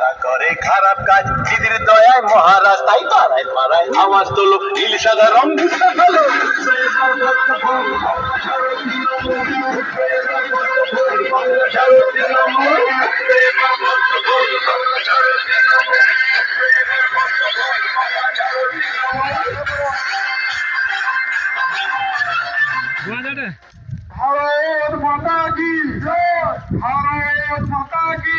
যারা করে খারাপ কাজ দিদির দয়ায় মহারাজ তাই পাড়ায় পাড়ায় আওয়াজ তোলো নীল সাদা রং ভারত মাতা কি ভারত মাতা কি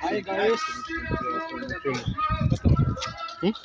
Hi guys. Hmm?